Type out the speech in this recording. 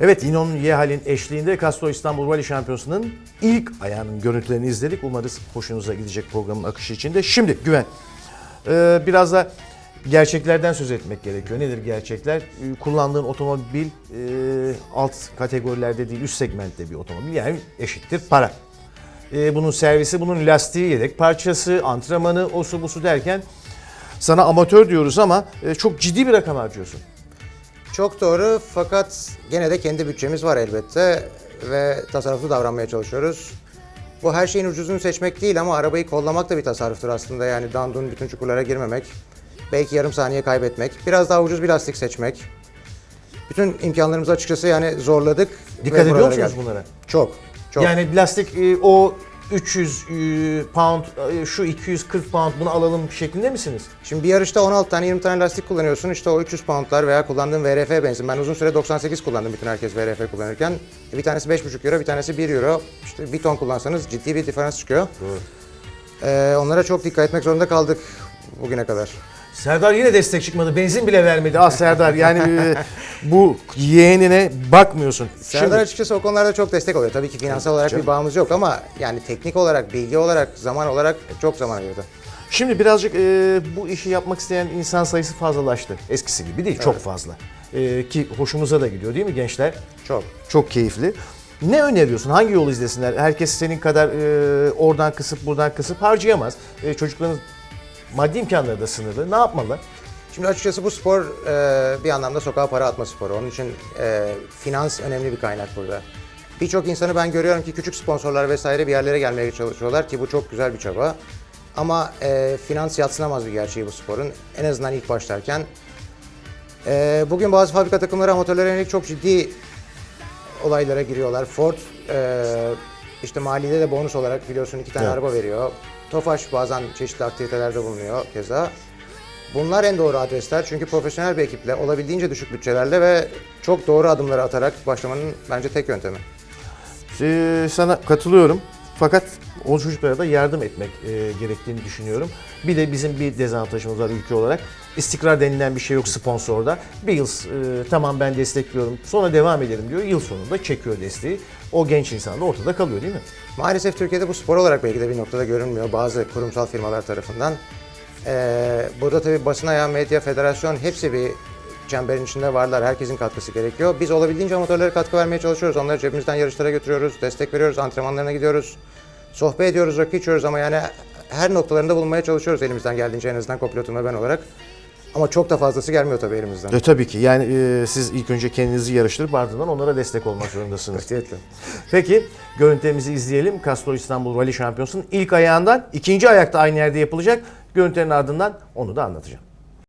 Evet İnon Yehal'in eşliğinde Castro İstanbul Rally Şampiyonası'nın ilk ayağının görüntülerini izledik. Umarız hoşunuza gidecek programın akışı içinde. Şimdi Güven, e, biraz da gerçeklerden söz etmek gerekiyor. Nedir gerçekler? E, Kullandığın otomobil e, alt kategorilerde değil üst segmentte bir otomobil yani eşittir para. E, bunun servisi, bunun lastiği, yedek parçası, antrenmanı, osu busu derken sana amatör diyoruz ama e, çok ciddi bir rakam harcıyorsun. Çok doğru fakat gene de kendi bütçemiz var elbette ve tasarruflu davranmaya çalışıyoruz. Bu her şeyin ucuzunu seçmek değil ama arabayı kollamak da bir tasarruftur aslında. Yani dandun bütün çukurlara girmemek, belki yarım saniye kaybetmek, biraz daha ucuz bir lastik seçmek. Bütün imkanlarımızı açıkçası yani zorladık. Dikkat ediyor musunuz geldik. bunlara? Çok, çok. Yani plastik e, o 300 e, pound, e, şu 240 pound bunu alalım şeklinde misiniz? Şimdi bir yarışta 16 tane 20 tane lastik kullanıyorsun. İşte o 300 poundlar veya kullandığın VRF benzin. Ben uzun süre 98 kullandım bütün herkes VRF kullanırken. Bir tanesi 5,5 euro, bir tanesi 1 euro. İşte bir ton kullansanız ciddi bir diferans çıkıyor. Ee, onlara çok dikkat etmek zorunda kaldık bugüne kadar. Serdar yine destek çıkmadı. Benzin bile vermedi. Ah Serdar yani e, bu yeğenine bakmıyorsun. Serdar Şimdi, açıkçası o konularda çok destek oluyor. Tabii ki finansal olarak bir bağımız yok ama yani teknik olarak, bilgi olarak, zaman olarak çok zaman ayırdı. şimdi birazcık e, bu işi yapmak isteyen insan sayısı fazlalaştı. Eskisi gibi değil, çok fazla. E, ki hoşumuza da gidiyor değil mi gençler? Çok. Çok keyifli. Ne öneriyorsun? Hangi yolu izlesinler? Herkes senin kadar e, oradan kısıp buradan kısıp harcayamaz. E, çocukların maddi imkanları da sınırlı. Ne yapmalı? Şimdi açıkçası bu spor e, bir anlamda sokağa para atma sporu. Onun için e, finans önemli bir kaynak burada. Birçok insanı ben görüyorum ki küçük sponsorlar vesaire bir yerlere gelmeye çalışıyorlar ki bu çok güzel bir çaba. Ama e, finans yatsınamaz bir gerçeği bu sporun. En azından ilk başlarken. E, bugün bazı fabrika takımları amatörlere yönelik çok ciddi olaylara giriyorlar. Ford e, işte maliyede de bonus olarak biliyorsun iki tane Evet. araba veriyor. Tofaş bazen çeşitli aktivitelerde bulunuyor keza. Bunlar en doğru adresler çünkü profesyonel bir ekiple olabildiğince düşük bütçelerle ve çok doğru adımları atarak başlamanın bence tek yöntemi. Ee, sana katılıyorum. Fakat o çocuklara da yardım etmek e, gerektiğini düşünüyorum. Bir de bizim bir dezavantajımız var ülke olarak. İstikrar denilen bir şey yok sponsorda. Bir yıl e, tamam ben destekliyorum sonra devam ederim diyor. Yıl sonunda çekiyor desteği. O genç insan da ortada kalıyor değil mi? Maalesef Türkiye'de bu spor olarak belki de bir noktada görünmüyor bazı kurumsal firmalar tarafından. Ee, burada tabii basın ayağı, medya, federasyon hepsi bir çemberin içinde varlar. Herkesin katkısı gerekiyor. Biz olabildiğince amatörlere katkı vermeye çalışıyoruz. Onları cebimizden yarışlara götürüyoruz, destek veriyoruz, antrenmanlarına gidiyoruz. Sohbet ediyoruz, rakı içiyoruz ama yani her noktalarında bulunmaya çalışıyoruz elimizden geldiğince en azından kopilotum ve ben olarak. Ama çok da fazlası gelmiyor tabii elimizden. E, tabii ki yani e, siz ilk önce kendinizi yarıştırıp ardından onlara destek olmak zorundasınız. Katiyetle. Peki görüntülerimizi izleyelim. Castro İstanbul Rally Şampiyonası'nın ilk ayağından ikinci ayakta aynı yerde yapılacak. Görüntülerin ardından onu da anlatacağım.